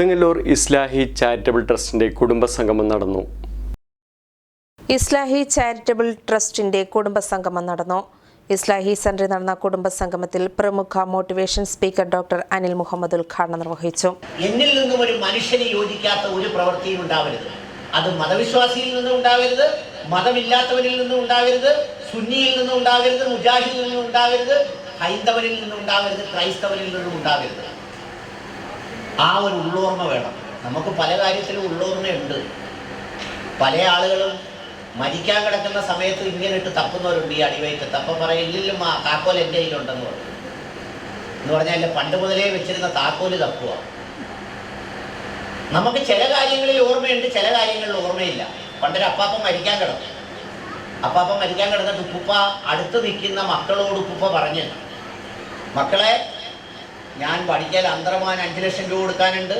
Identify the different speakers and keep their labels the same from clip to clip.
Speaker 1: കൊടുങ്ങല്ലൂർ ഇസ്ലാഹി charitable ട്രസ്റ്റിന്റെ കുടുംബസംഗമം നടന്നു.
Speaker 2: ഇസ്ലാഹി charitable ട്രസ്റ്റിന്റെ കുടുംബസംഗമം നടന്നു. ഇസ്ലാഹി സെന്ററിൽ നടന്ന കുടുംബസംഗമത്തിൽ പ്രമുഖ motivation speaker doctor Anil Muhammad ഉദ്ഘാടനം നിർവഹിച്ചു.
Speaker 3: എന്നിൽ നിന്നും ഒരു മനുഷ്യന് യോജിക്കാത്ത ഒരു പ്രവൃത്തിയും ഉണ്ടാവരുത്. അത് മതവിശ്വാസിയിൽ നിന്നും ഉണ്ടാവരുത് മതമില്ലാത്തവരിൽ നിന്നും ഉണ്ടാവരുത് സുന്നിയിൽ നിന്നും ഉണ്ടാവരുത് മുജാഹിദിൽ നിന്നും ഉണ്ടാവരുത് ഹൈന്ദവരിൽ നിന്നും ഉണ്ടാവരുത് ക്രൈസ്തവരിൽ നിന്നും ഉണ്ടാവരുത്. ആ ഒരു ഉള്ളോർമ്മ വേണം. നമുക്ക് പല കാര്യത്തിലും ഉള്ളോർമ്മയുണ്ട്. പല ആളുകളും മരിക്കാൻ കിടക്കുന്ന സമയത്ത് ഇങ്ങനെ ഇട്ട് തപ്പുന്നവരുണ്ട് ഈ അടിവയറ്റത്ത് അപ്പം പറയും ഇല്ലില്ലും ആ താക്കോൽ എന്റെ കയ്യിലുണ്ടെന്ന് പറയും. എന്ന് പറഞ്ഞാൽ പണ്ട് മുതലേ വെച്ചിരുന്ന താക്കോൽ തപ്പുക നമുക്ക് ചില കാര്യങ്ങളിൽ ഓർമ്മയുണ്ട് ചില കാര്യങ്ങളിൽ ഓർമ്മയില്ല. പണ്ടൊരു അപ്പാപ്പൻ മരിക്കാൻ കിടന്നു. അപ്പാപ്പൻ മരിക്കാൻ കിടന്നിട്ട് ഉപ്പുപ്പ അടുത്ത് നിൽക്കുന്ന മക്കളോട് ഉപ്പുപ്പ പറഞ്ഞ് മക്കളെ ഞാൻ പഠിക്കാൻ അന്തർമാൻ അഞ്ച് ലക്ഷം രൂപ കൊടുക്കാനുണ്ട്.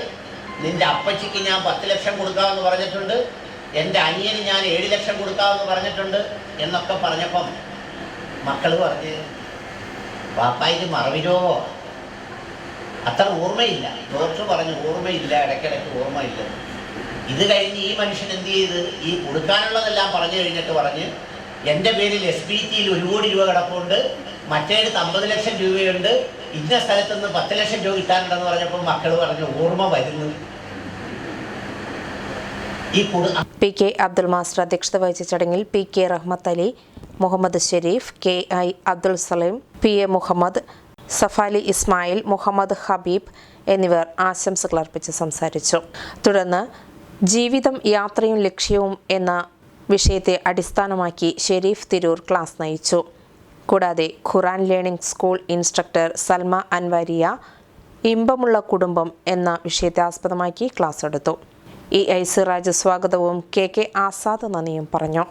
Speaker 3: നിന്റെ അപ്പച്ചിക്ക് ഞാൻ പത്ത് ലക്ഷം കൊടുക്കാമെന്ന് പറഞ്ഞിട്ടുണ്ട്. എന്റെ അനിയന് ഞാൻ ഏഴ് ലക്ഷം കൊടുക്കാമെന്ന് പറഞ്ഞിട്ടുണ്ട് എന്നൊക്കെ പറഞ്ഞപ്പം മക്കൾ പറഞ്ഞ് പാപ്പായിക്ക് മറവി രോഗമാണ് അത്ര ഓർമ്മയില്ല. ഡോക്ടർ പറഞ്ഞു ഓർമ്മയില്ല ഇടയ്ക്കിടയ്ക്ക് ഓർമ്മയില്ല. ഇത് കഴിഞ്ഞ് ഈ മനുഷ്യൻ എന്ത് ചെയ്ത് ഈ കൊടുക്കാനുള്ളതെല്ലാം പറഞ്ഞു കഴിഞ്ഞിട്ട് പറഞ്ഞ് എന്റെ പേരിൽ എസ് പി ടിയിൽ ഒരു കോടി രൂപ കിടപ്പുണ്ട്. മറ്റേടത്ത് അമ്പത് ലക്ഷം രൂപയുണ്ട്. ഇന്ന സ്ഥലത്ത് നിന്ന് പത്ത് ലക്ഷം രൂപ കിട്ടാനുണ്ടെന്ന് പറഞ്ഞപ്പോൾ മക്കൾ പറഞ്ഞു ഓർമ്മ വരുന്നു. ഈ
Speaker 2: പി കെ അബ്ദുൽ മാസ്റ്റർ അധ്യക്ഷത വഹിച്ച ചടങ്ങിൽ P K Rahmath Ali Muhammad Sharif K I Abdul Saleem P A Muhammad Safali Ismail Muhammad Habib എന്നിവർ ആശംസകൾ അർപ്പിച്ച് സംസാരിച്ചു. തുടർന്ന് ജീവിതം യാത്രയും ലക്ഷ്യവും എന്ന വിഷയത്തെ അടിസ്ഥാനമാക്കി ഷെരീഫ് തിരൂർ ക്ലാസ് നയിച്ചു. കൂടാതെ Quran learning school instructor Salma Anwariya ഇമ്പമുള്ള കുടുംബം എന്ന വിഷയത്തെ ആസ്പദമാക്കി ക്ലാസ് എടുത്തു. ഇ ഐ സിറാജ് സ്വാഗതവും കെ കെ ആസാദ് നന്ദിയും പറഞ്ഞു.